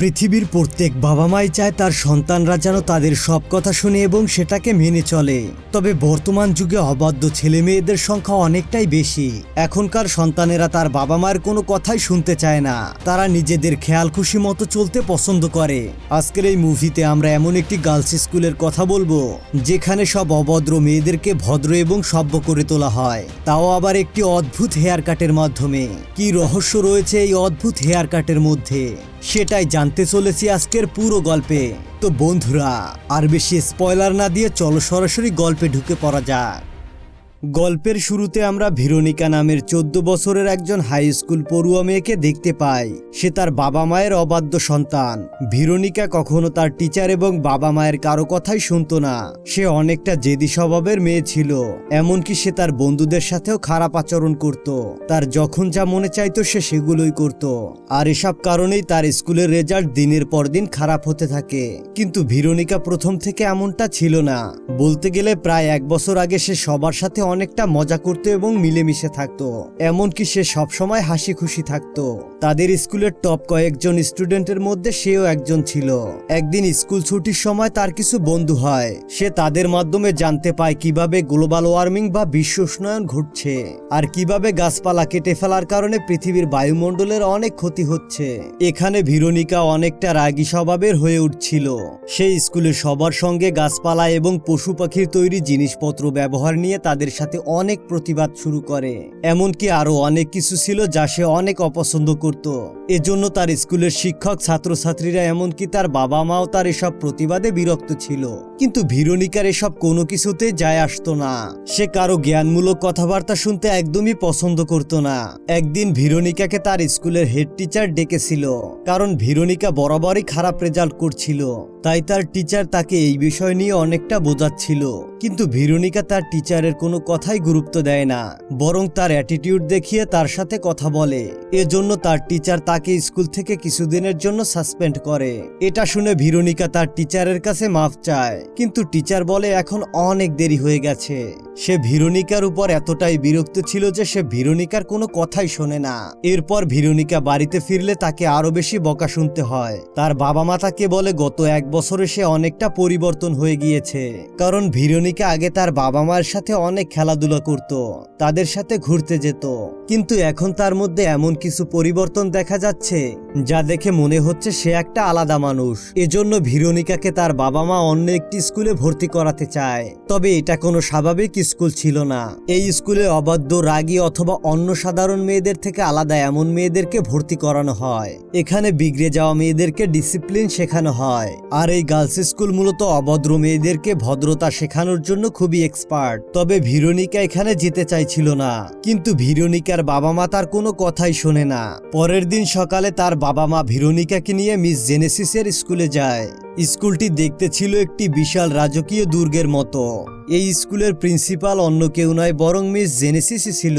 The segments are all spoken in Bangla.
পৃথিবীর প্রত্যেক বাবা মাই চায় তার সন্তানরা যেন তাদের সব কথা শুনে এবং সেটাকে মেনে চলে। তবে বর্তমান যুগে অবাধ্য ছেলে মেয়েদের সংখ্যা অনেকটাই বেশি। এখনকার সন্তানেরা তার বাবা মায়ের কোনো কথাই শুনতে চায় না। তারা নিজেদের খেয়াল খুশি মতো চলতে পছন্দ করে। আজকের এই মুভিতে আমরা এমন একটি গার্লস স্কুলের কথা বলব, যেখানে সব অভদ্র মেয়েদেরকে ভদ্র এবং সভ্য করে তোলা হয়। তাও আবার একটি অদ্ভুত হেয়ার কাটের মাধ্যমে। কি রহস্য রয়েছে এই অদ্ভুত হেয়ার কাটের মধ্যে? সেটাই জানতে চলেছি আজকের পুরো গল্পে। তো বন্ধুরা, আর বেশি স্পয়লার না দিয়ে চলো সরাসরি গল্পে ঢুকে পড়া যাক। গল্পের শুরুতে আমরা ভিরোনিকা নামের চোদ্দ বছরের একজন হাই স্কুল পড়ুয়া মেয়েকে দেখতে পাই। সে তার বাবা মায়ের অবাধ্য সন্তান। ভিরোনিকা কখনো তার টিচার এবং বাবা মায়ের কারও কথাই শুনতো না। সে অনেকটা জেদি স্বভাবের মেয়ে ছিল। এমনকি সে তার বন্ধুদের সাথেও খারাপ আচরণ করত। তার যখন যা মনে চাইতো সে সেগুলোই করত। আর এসব কারণেই তার স্কুলের রেজাল্ট দিনের পর দিন খারাপ হতে থাকে। কিন্তু ভিরোনিকা প্রথম থেকে এমনটা ছিল না। বলতে গেলে প্রায় এক বছর আগে সে সবার সাথে অনেকটা মজা করতো এবং মিলেমিশে থাকতো। এমনকি সে সবসময় হাসি খুশি থাকতো। তাদের স্কুলের টপ কয়েকজন স্টুডেন্টের মধ্যে সেও একজন ছিল। একদিন স্কুল ছুটির সময় তার কিছু বন্ধু হয়। সে তাদের মাধ্যমে জানতে পায় কীভাবে গ্লোবাল ওয়ার্মিং বা বিশ্ব উষ্ণায়ন ঘটছে আর কীভাবে গাছপালা কেটে ফেলার কারণে পৃথিবীর বায়ুমণ্ডলের অনেক ক্ষতি হচ্ছে। এখানে ভিরোনিকা অনেকটা রাগী স্বভাবের হয়ে উঠছিল। সেই স্কুলে সবার সঙ্গে গাছপালা এবং পশু পাখির তৈরি জিনিসপত্র ব্যবহার নিয়ে তাদের সাথে অনেক প্রতিবাদ শুরু করে। এমনকি আরও অনেক কিছু ছিল যা সে অনেক অপছন্দ করত। এজন্য তার স্কুলের শিক্ষক ছাত্রছাত্রীরা এমনকি তার বাবা মাও তার এসব প্রতিবাদে বিরক্ত ছিল। কিন্তু ভিরোনিকার এসব কোনো কিছুতে যায় আসতো না। সে কারও জ্ঞানমূলক কথাবার্তা শুনতে একদমই পছন্দ করত না। একদিন ভিরোনিকাকে তার স্কুলের হেড টিচার ডেকেছিল। কারণ ভিরোনিকা বরাবরই খারাপ রেজাল্ট করছিল। তাই তার টিচার তাকে এই বিষয় নিয়ে অনেকটা বোঝাচ্ছিল। কিন্তু ভিরোনিকা তার টিচারের কোনো কথাই গুরুত্ব দেয় না, বরং তার অ্যাটিটিউড দেখিয়ে তার সাথে কথা বলে। এজন্য তার টিচার তাকে স্কুল থেকে কিছুদিনের জন্য সাসপেন্ড করে। এটা শুনে ভিরোনিকা তার টিচারের কাছে মাফ চায়, কিন্তু টিচার বলে, এখন অনেক দেরি হয়ে গেছে। সে ভিরোনিকার উপর এতটাই বিরক্ত ছিল যে সে ভিরোনিকার কোনো কথাই শোনে না। এরপর ভিরোনিকা বাড়িতে ফিরলে তাকে আরও বেশি বকা শুনতে হয়। তার বাবা মা তাকে বলে, গত এক বছরে সে অনেকটা পরিবর্তন হয়ে গিয়েছে। কারণ ভিরোনিকা আগে তার বাবা মায়ের সাথে অনেক খেলাধুলা করত, তাদের সাথে ঘুরতে যেত। কিন্তু এখন তার মধ্যে এমন কিছু পরিবর্তন দেখা যাচ্ছে, যা দেখে মনে হচ্ছে সে একটা আলাদা মানুষ। এজন্য ভিরোনিকাকে তার বাবা মা অন্য একটি স্কুলে ভর্তি করাতে চায়। তবে এটা কোনো স্বাভাবিক স্কুল ছিল না। এই স্কুলে অবাধ্য, রাগী অথবা অন্য সাধারণ মেয়েদের থেকে আলাদা এমন মেয়েদেরকে ভর্তি করানো হয়। এখানে বিগড়ে যাওয়া মেয়েদেরকে ডিসিপ্লিন শেখানো হয়। আর এই গার্লস স্কুল মূলত অভদ্র মেয়েদেরকে ভদ্রতা শেখানোর জন্য খুবই এক্সপার্ট তবে ভিরোনিকা এখানে যেতে চাইছিল না। কিন্তু ভিরোনিকার বাবা মা তার কোনো কথাই শোনে না। পরের দিন সকালে তার বাবা মা ভিরোনিকাকে নিয়ে মিস জেনেসিসের স্কুলে যায়। স্কুলটি দেখতে ছিল একটি বিশাল রাজকীয় দুর্গের মতো। এই স্কুলের প্রিন্সিপাল অন্য কেউ নয়, বরং মিস জেনেসিসই ছিল।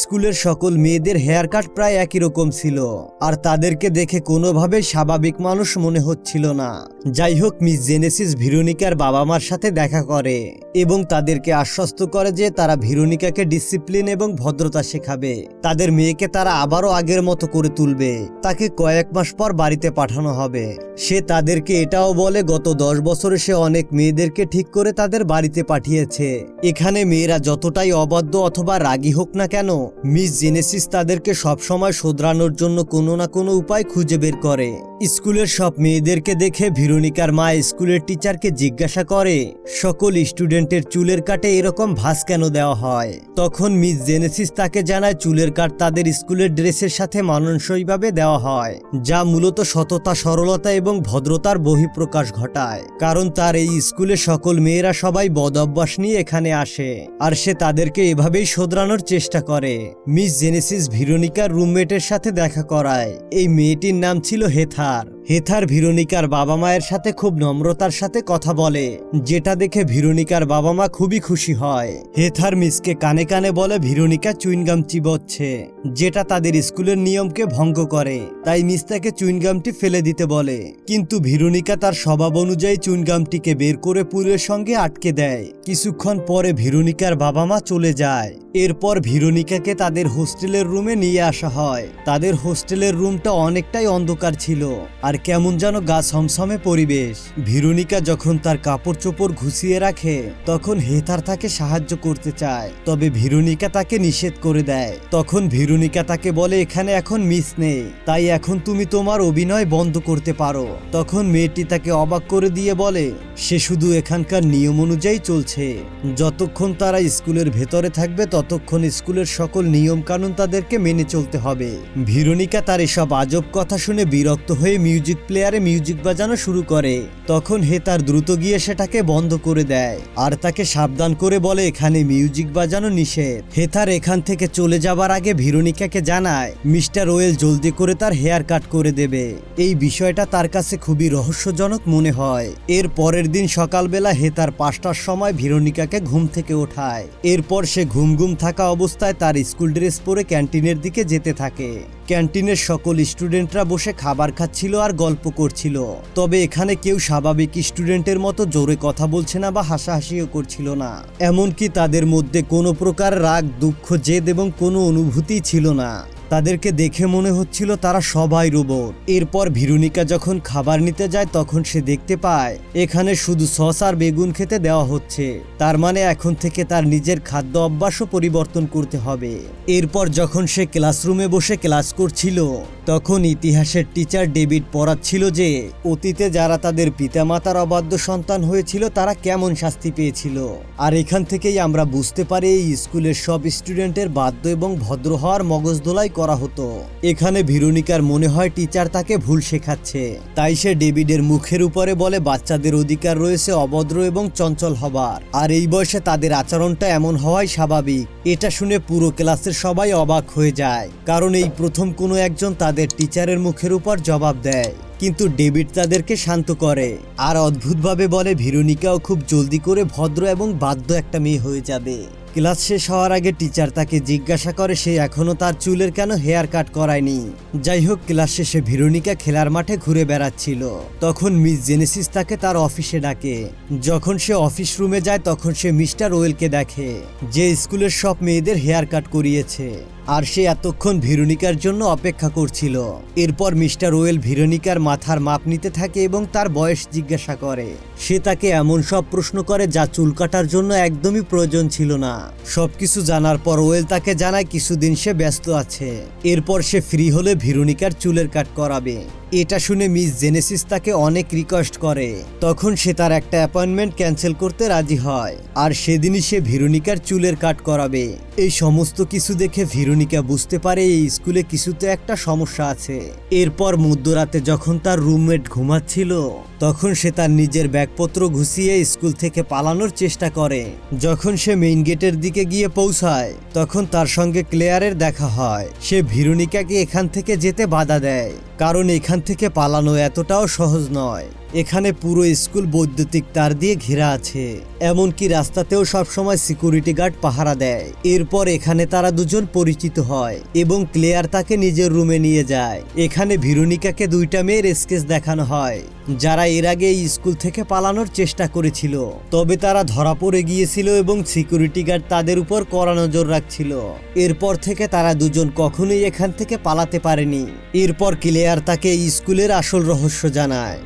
স্কুলের সকল মেয়েদের হেয়ার কাট প্রায় একই রকম ছিল, আর তাদেরকে দেখে কোনোভাবে স্বাভাবিক মানুষ মনে হচ্ছিল না। যাই হোক, মিস জেনেসিস ভিরোনিকার বাবা মার সাথে দেখা করে এবং তাদেরকে আশ্বস্ত করে যে তারা ভিরোনিকাকে ডিসিপ্লিন এবং ভদ্রতা শেখাবে। তাদের মেয়েকে তারা আবারও আগের মতো করে তুলবে। তাকে কয়েক মাস পর বাড়িতে পাঠানো হবে। সে তাদেরকে এটাও বলে, গত দশ বছরে সে অনেক মেয়েদেরকে ঠিক করে তাদের বাড়িতে পাঠিয়েছে। এখানে মেয়েরা যতটাই অবাধ্য অথবা রাগী হোক না কেন, মিস জেনেসিস তাদেরকে সবসময় শোধরানোর জন্য কোনো না কোনো উপায় খুঁজে বের করে। স্কুলের সব মেয়েদেরকে দেখে ভিরোনিকার মা স্কুলের টিচারকে জিজ্ঞাসা করে, সকল স্টুডেন্টের চুলের কাটে এরকম ভাস কেন দেওয়া হয়? তখন মিস জেনেসিস তাকে জানায়, চুলের কাট তাদের স্কুলের ড্রেসের সাথে মানানসইভাবে দেওয়া হয়, যা মূলত সততা, সরলতা এবং ভদ্রতার বহিঃপ্রকাশ ঘটায়। কারণ তার এই স্কুলে সকল মেয়েরা সবাই বদ অভ্যাস নিয়ে এখানে আসে আর সে তাদেরকে এভাবেই শোধরানোর চেষ্টা করে। মিস জেনেসিস ভিরোনিকার রুমমেটের সাথে দেখা করায়। এই মেয়েটির নাম ছিল হেথার। হেথার ভিরোনিকার বাবা মায়ের সাথে খুব নম্রতার সাথে কথা বলে, যেটা দেখে ভিরোনিকার বাবা মা খুবই খুশি হয়। হেথার মিসকে কানে কানে বলে ভিরোনিকা চুইনগাম চিবচ্ছে যেটা তাদের স্কুলের নিয়মকে ভঙ্গ করে। তাই মিস তাকে চুইনগামটি ফেলে দিতে বলে, কিন্তু ভিরোনিকা তার স্বভাব অনুযায়ী চুইনগামটিকে বের করে পুলের সঙ্গে আটকে দেয়। কিছুক্ষণ পরে ভিরোনিকার বাবা মা চলে যায়। এরপর ভিরোনিকাকে তাদের হোস্টেলের রুমে নিয়ে আসা হয়। তাদের হোস্টেলের রুমটা অনেকটাই অন্ধকার ছিল, আর কেমন যেন গা ছমছমে পরিবেশ। ভিরুনিকা যখন তার কাপড় চোপড় ঘুষিয়ে রাখে, তখন হেথার তাকে সাহায্য করতে চায়। তবে ভিরুনিকা তাকে নিষেধ করে দেয়। তখন ভিরুনিকা তাকে বলে, এখানে এখন মিস নেই। তাই এখন তুমি তোমার অভিনয় বন্ধ করতে পারো। তখন মেয়েটি তাকে অবাক করে দিয়ে বলে, সে শুধু এখানকার নিয়ম অনুযায়ী চলছে। যতক্ষণ তারা স্কুলের ভেতরে থাকবে, ততক্ষণ স্কুলের সকল নিয়ম কানুন তাদেরকে মেনে চলতে হবে। ভিরুনিকা তার এসব আজব কথা শুনে বিরক্ত হয়ে মিউজিক প্লেয়ারে মিউজিক বাজানো শুরু করে। তখন হে তার দ্রুত গিয়ে সেটাকে বন্ধ করে দেয়। আর তাকে সাবধান করে বলে, এখানে মিউজিক বাজানো নিষেধ। হেতার এখান থেকে চলে যাবার আগে ভিরুনিকাকে জানায়, মিস্টার ওয়েল জলদি করে তার হেয়ার কাট করে দেবে। এই বিষয়টা তার কাছে খুবই রহস্যজনক মনে হয়। এর পরের দিন সকালবেলা হে তার পাঁচটার সময় ভিরনিকাকে ঘুম থেকে ওঠায়। এরপর সে ঘুম ঘুম থাকা অবস্থায় তার স্কুল ড্রেস পরে ক্যান্টিনের দিকে যেতে থাকে। ক্যান্টিনের সকল স্টুডেন্টরা বসে খাবার খাচ্ছিল আর গল্প করছিল। তবে এখানে কেউ স্বাভাবিক স্টুডেন্টের মতো জোরে কথা বলছে না বা হাসাহাসিও করছিল না। এমনকি তাদের মধ্যে কোনো প্রকার রাগ, দুঃখ, জেদ এবং কোনো অনুভূতি ছিল না। তাদেরকে দেখে মনে হচ্ছিল তারা সবাই রোবট। এরপর ভিরুনিকা যখন খাবার নিতে যায়, তখন সে দেখতে পায়, এখানে শুধু সস আর বেগুন খেতে দেওয়া হচ্ছে। তার মানে এখন থেকে তার নিজের খাদ্য অভ্যাসও পরিবর্তন করতে হবে। এরপর যখন সে ক্লাসরুমে বসে ক্লাস করছিল, তখন ইতিহাসের টিচার ডেভিড পড়াচ্ছিল যে, অতীতে যারা তাদের পিতামাতার অবাধ্য সন্তান হয়েছিল, তারা কেমন শাস্তি পেয়েছিল। আর এখান থেকেই আমরা বুঝতে পারি, এই স্কুলের সব স্টুডেন্টের বাধ্য এবং ভদ্র হওয়ার মগজদোলাই করা হতো। এখানে ভিরুনিকার মনে হয় টিচার তাকে ভুল শেখাচ্ছে। তাই সে ডেভিডের মুখের উপরে বলে বাচ্চাদের অধিকার রয়েছে অভদ্র এবং চঞ্চল হবার। আর এই বয়সে তাদের আচরণটা এমন হওয়াই স্বাভাবিক। এটা শুনে পুরো ক্লাসের সবাই অবাক হয়ে যায়। কারণ এই প্রথম কোনো একজন তাদের টিচারের মুখের উপর জবাব দেয়। কিন্তু ডেভিড তাদেরকে শান্ত করে। আর অদ্ভুতভাবে বলে, ভিরুনিকাও খুব জলদি করে ভদ্র এবং বাধ্য একটা মেয়ে হয়ে যাবে। ক্লাস শেষ হওয়ার আগে টিচার তাকে জিজ্ঞাসা করে, সে এখনও তার চুলের কেন হেয়ার কাট করায়নি? যাই হোক, ক্লাস শেষে ভিরোনিকা খেলার মাঠে ঘুরে বেড়াচ্ছিল। তখন মিস জেনেসিস তাকে তার অফিসে ডাকে। যখন সে অফিস রুমে যায়, তখন সে মিস্টার ওয়েলকে দেখে, যে স্কুলের সব মেয়েদের হেয়ার কাট করিয়েছে। আর সে এতক্ষণ ভিরুনিকার জন্য অপেক্ষা করছিল। এরপর মিস্টার ওয়েল ভিরুনিকার মাথার মাপ নিতে থাকে এবং তার বয়স জিজ্ঞাসা করে। সে তাকে এমন সব প্রশ্ন করে যা চুল কাটার জন্য একদমই প্রয়োজন ছিল না। সবকিছু জানার পর ওয়েল তাকে জানায় কিছুদিন সে ব্যস্ত আছে। এরপর সে ফ্রি হলে ভিরুনিকার চুলের কাট করাবে। এটা শুনে মিস জেনেসিস তাকে অনেক রিকোয়েস্ট করে। তখন সে তার একটা অ্যাপয়েন্টমেন্ট ক্যান্সেল করতে রাজি হয়। আর সেদিনই সে ভিরুনিকার চুলের কাট করাবে। এই সমস্ত কিছু দেখে ভিরুনিকা বুঝতে পারে এই স্কুলে কিছুতে একটা সমস্যা আছে। এরপর মধ্যরাতে যখন তার রুমমেট ঘুমাচ্ছিল, তখন সে তার নিজের ব্যাগপত্র ঘুষিয়ে স্কুল থেকে পালানোর চেষ্টা করে। যখন সে মেইন গেটের দিকে গিয়ে পৌঁছায়, তখন তার সঙ্গে ক্লেয়ারের দেখা হয়। সে ভিরুনিকাকে এখান থেকে যেতে বাধা দেয়। কারণ এখান থেকে পালানো এতটাও সহজ নয়। এখানে পুরো স্কুল বৈদ্যুতিক তার দিয়ে ঘেরা আছে। এমনকি রাস্তাতেও সবসময় সিকিউরিটি গার্ড পাহারা দেয়। এরপর এখানে তারা দুজন পরিচিত হয় এবং ক্লেয়ার তাকে নিজের রুমে নিয়ে যায়। এখানে ভিরুনিকাকে দুইটা মেয়ের স্কেচ দেখানো হয়, যারা এর আগে এই স্কুল থেকে পালানোর চেষ্টা করেছিল। তবে তারা ধরা পড়ে গিয়েছিল এবং সিকিউরিটি গার্ড তাদের উপর কড়া নজর রাখছিল। এরপর থেকে তারা দুজন কখনোই এখান থেকে পালাতে পারেনি। এরপর ক্লেয়ার তাকে স্কুলের আসল রহস্য জানায়।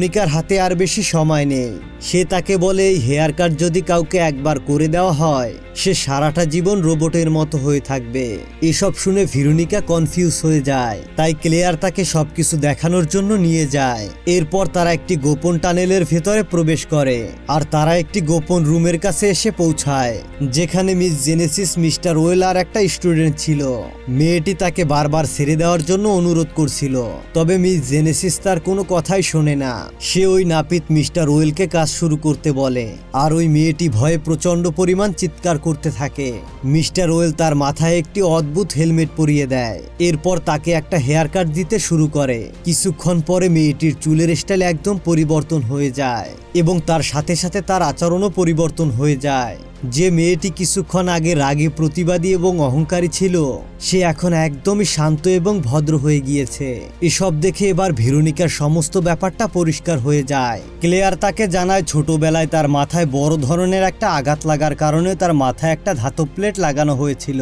ভিরুনিকার হাতে আর বেশি সময় নেই। সে তাকে বলে, হেয়ার কাট যদি কাউকে একবার করে দেওয়া হয় সে সারাটা জীবন রোবটের মতো হয়ে থাকবে। এসব শুনে ভিরুনিকা কনফিউজ হয়ে যায়। তাই ক্লেয়ার তাকে সবকিছু দেখানোর জন্য নিয়ে যায়। এরপর তারা একটি গোপন টানেলের ভেতরে প্রবেশ করে। আর তারা একটি গোপন রুমের কাছে এসে পৌঁছায়, যেখানে মিস জেনেসিস মিস্টার ওয়েল আর একটা স্টুডেন্ট ছিল। মেয়েটি তাকে বারবার ছেড়ে দেওয়ার জন্য অনুরোধ করছিল, তবে মিস জেনেসিস তার কোনো কথাই শোনে না। সে ওই নাপিত মিস্টার ওয়েলকে কাজ শুরু করতে বলে, আর ওই মেয়েটি ভয়ে প্রচণ্ড পরিমাণ চিৎকার করতে থাকে। মিস্টার ওয়েল তার মাথায় একটি অদ্ভুত হেলমেট পরিয়ে দেয়। এরপর তাকে একটা হেয়ার কাট দিতে শুরু করে। কিছুক্ষণ পরে মেয়েটির চুলের স্টাইল একদম পরিবর্তন হয়ে যায় এবং তার সাথে সাথে তার আচরণও পরিবর্তন হয়ে যায়। যে মেয়েটি কিছুক্ষণ আগে রাগে, প্রতিবাদী এবং অহংকারী ছিল, সে এখন একদমই শান্ত এবং ভদ্র হয়ে গিয়েছে। এসব দেখে এবার ভেরোনিকার সমস্ত ব্যাপারটা পরিষ্কার হয়ে যায়। ক্লেয়ার তাকে জানায়, ছোটবেলায় তার মাথায় বড় ধরনের একটা আঘাত লাগার কারণে তার মাথায় একটা ধাতব প্লেট লাগানো হয়েছিল।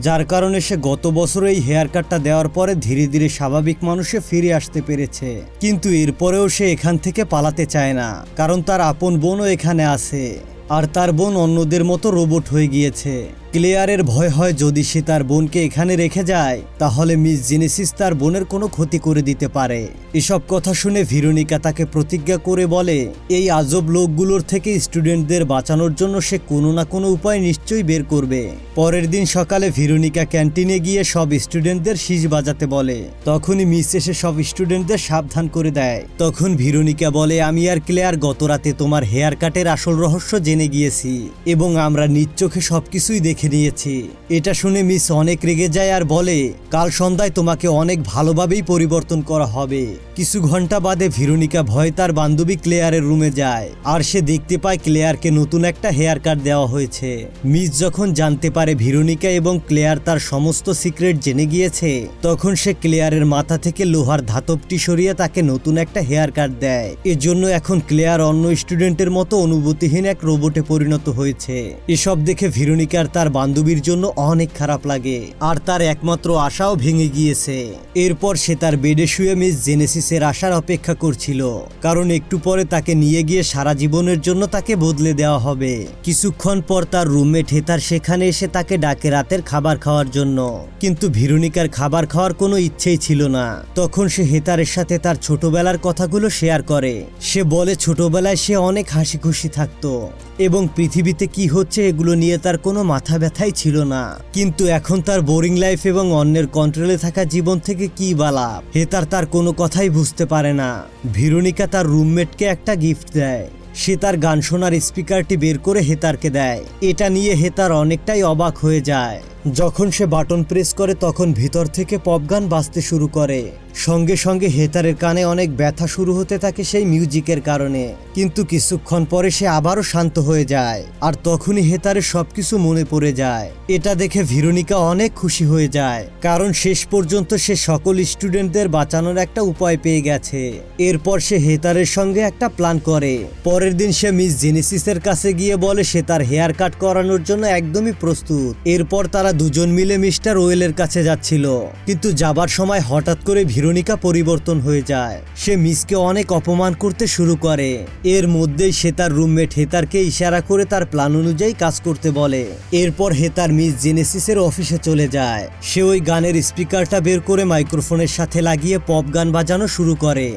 যার কারণে সে গত বছর এই হেয়ার কাটটা দেওয়ার পরে ধীরে ধীরে স্বাভাবিক মানুষে ফিরে আসতে পেরেছে। কিন্তু এরপরেও সে এখান থেকে পালাতে চায় না, কারণ তার আপন বোনও এখানে আছে। আর তার বোন অন্যদের মতো রোবট হয়ে গিয়েছে। ক্লেয়ারের ভয় হয় যদি সে তার বোনকে এখানে রেখে যায়, তাহলে মিস জেনেসিস তার বোনের কোনো ক্ষতি করে দিতে পারে। এসব কথা শুনে ভিরোনিকা তাকে প্রতিজ্ঞা করে বলে, এই আজব লোকগুলোর থেকে স্টুডেন্টদের বাঁচানোর জন্য সে কোনো না কোনো উপায় নিশ্চয়ই বের করবে। পরের দিন সকালে ভিরোনিকা ক্যান্টিনে গিয়ে সব স্টুডেন্টদের শীষ বাজাতে বলে। তখনই মিস এসে সব স্টুডেন্টদের সাবধান করে দেয়। তখন ভিরোনিকা বলে, আমি আর ক্লেয়ার গত রাতে তোমার হেয়ার কাটের আসল রহস্য জেনে গিয়েছি এবং আমরা নিজ চোখে সবকিছুই দেখে নিয়েছি। এটা শুনে মিস অনেক রেগে যায় আর বলে, কাল সন্ধ্যায় তোমাকে অনেক ভালোভাবেই পরিবর্তন করা হবে। কিছু ঘণ্টা বাদে ভিরোনিকা ভয় তার বান্ধবী ক্লেয়ারের রুমে যায়। আর সে দেখতে পায় ক্লেয়ারকে নতুন একটা হেয়ার কাট দেওয়া হয়েছে। মিস যখন জানতে পারে ভিরোনিকা এবং ক্লেয়ার তার সমস্ত সিক্রেট জেনে গিয়েছে, তখন সে ক্লেয়ারের মাথা থেকে লোহার ধাতবটি সরিয়ে তাকে নতুন একটা হেয়ার কাট দেয়। এজন্য এখন ক্লেয়ার অন্য স্টুডেন্টের মতো অনুভূতিহীন এক রোবটে পরিণত হয়েছে। এসব দেখে ভিরোনিকার তার বান্ধবীর জন্য অনেক খারাপ লাগে। আর তার একমাত্র আশাও ভেঙে গিয়েছে। এরপর সে তার বেডে শুয়ে মিস জেনেসিসের আশার অপেক্ষা করছিল। কারণ একটু পরে তাকে নিয়ে গিয়ে সারা জীবনের জন্য তাকে বদলে দেওয়া হবে। কিছুক্ষণ পর তার রুমমেট হেতার সেখানে এসে তাকে ডাকে রাতের খাবার খাওয়ার জন্য। কিন্তু ভিরোনিকার খাবার খাওয়ার কোনো ইচ্ছেই ছিল না। তখন সে হেতারের সাথে তার ছোটবেলার কথাগুলো শেয়ার করে। সে বলে, ছোটবেলায় সে অনেক হাসি খুশি থাকতো। এবং পৃথিবীতে কি হচ্ছে এগুলো নিয়ে তার কোনো মাথা ব্যথাই ছিল না। কিন্তু এখন তার বোরিং লাইফ এবং অন্যের কন্ট্রোলে থাকা জীবন থেকে কি বালা হেতার তার কোনো কথাই বুঝতে পারে না। ভিরোনিকা তার রুমমেটকে একটা গিফট দেয়। সে তার গান শোনার স্পিকারটি বের করে হেতারকে দেয়। এটা নিয়ে হেতার অনেকটাই অবাক হয়ে যায়। যখন সে বাটন প্রেস করে তখন ভিতর থেকে পপ গান বাজতে শুরু করে। সঙ্গে সঙ্গে হেতারের কানে অনেক ব্যথা শুরু হতে থাকে সেই মিউজিকের কারণে। কিন্তু কিছুক্ষণ পরে সে আবারও শান্ত হয়ে যায়, আর তখনই হেতারের সবকিছু মনে পড়ে যায়। এটা দেখে ভিরোনিকা অনেক খুশি হয়ে যায়, কারণ শেষ পর্যন্ত সে সকল স্টুডেন্টদের বাঁচানোর একটা উপায় পেয়ে গেছে। এরপর সে হেতারের সঙ্গে একটা প্ল্যান করে। পরের দিন সে মিস জেনেসিসের কাছে গিয়ে বলে সে তার হেয়ার কাট করানোর জন্য একদমই প্রস্তুত। এরপর তারা দুজন মিলে মিস্টার ওয়েলের কাছে যাচ্ছিল। কিন্তু যাবার সময় হঠাৎ করে ভিরোনিকা পরিবর্তন হয়ে যায়। সে মিসকে অনেক অপমান করতে শুরু করে। এর মধ্যেই সে তার রুমমেট হেতারকে ইশারা করে তার প্ল্যান অনুযায়ী কাজ করতে বলে। এরপর হেতার মিস জেনেসিসের অফিসে চলে যায়। সে ওই গানের স্পিকারটা বের করে মাইক্রোফোনের সাথে লাগিয়ে পপ গান বাজানো শুরু করে,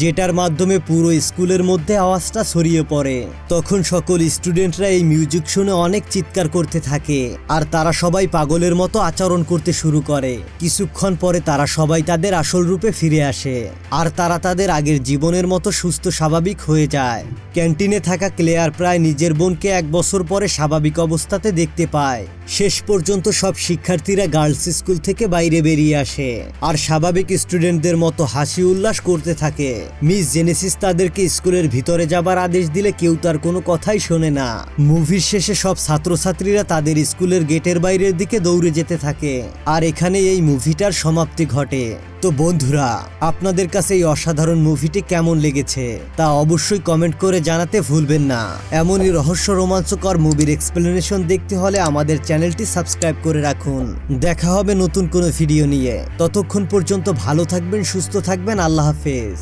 যেটার মাধ্যমে পুরো স্কুলের মধ্যে আওয়াজটা ছড়িয়ে পড়ে। তখন সকল স্টুডেন্টরা এই মিউজিক শুনে অনেক চিৎকার করতে থাকে, আর তারা সবাই পাগলের মতো আচরণ করতে শুরু করে। কিছুক্ষণ পরে তারা সবাই তাদের আসল রূপে ফিরে আসে। আর তারা তাদের আগের জীবনের মতো সুস্থ, স্বাভাবিক হয়ে যায়। ক্যান্টিনে থাকা ক্লেয়ার প্রায় নিজের বোনকে এক বছর পরে স্বাভাবিক অবস্থাতে দেখতে পায়। শেষ পর্যন্ত সব শিক্ষার্থীরা গার্লস স্কুল থেকে বাইরে বেরিয়ে আসে। আর স্বাভাবিক স্টুডেন্টদের মতো হাসি উল্লাস করতে থাকে। মিস জেনেসিস তাদেরকে স্কুলের ভিতরে যাবার আদেশ দিলে কেউ তার কোনো কথাই শোনে না। মুভির শেষে সব ছাত্রছাত্রীরা তাদের স্কুলের গেটের বাইরের দিকে দৌড়ে যেতে থাকে। আর এখানে এই মুভিটার সমাপ্তি ঘটে। তো বন্ধুরা, আপনাদের কাছে এই অসাধারণ মুভিটি কেমন লেগেছে তা অবশ্যই কমেন্ট করে জানাতে ভুলবেন না। এমনই রহস্য রোমাঞ্চকর মুভির এক্সপ্লেনেশন দেখতে হলে আমাদের চ্যানেলটি সাবস্ক্রাইব করে রাখুন। দেখা হবে নতুন কোনো ভিডিও নিয়ে। ততক্ষণ পর্যন্ত ভালো থাকবেন, সুস্থ থাকবেন, আল্লাহ হাফেজ।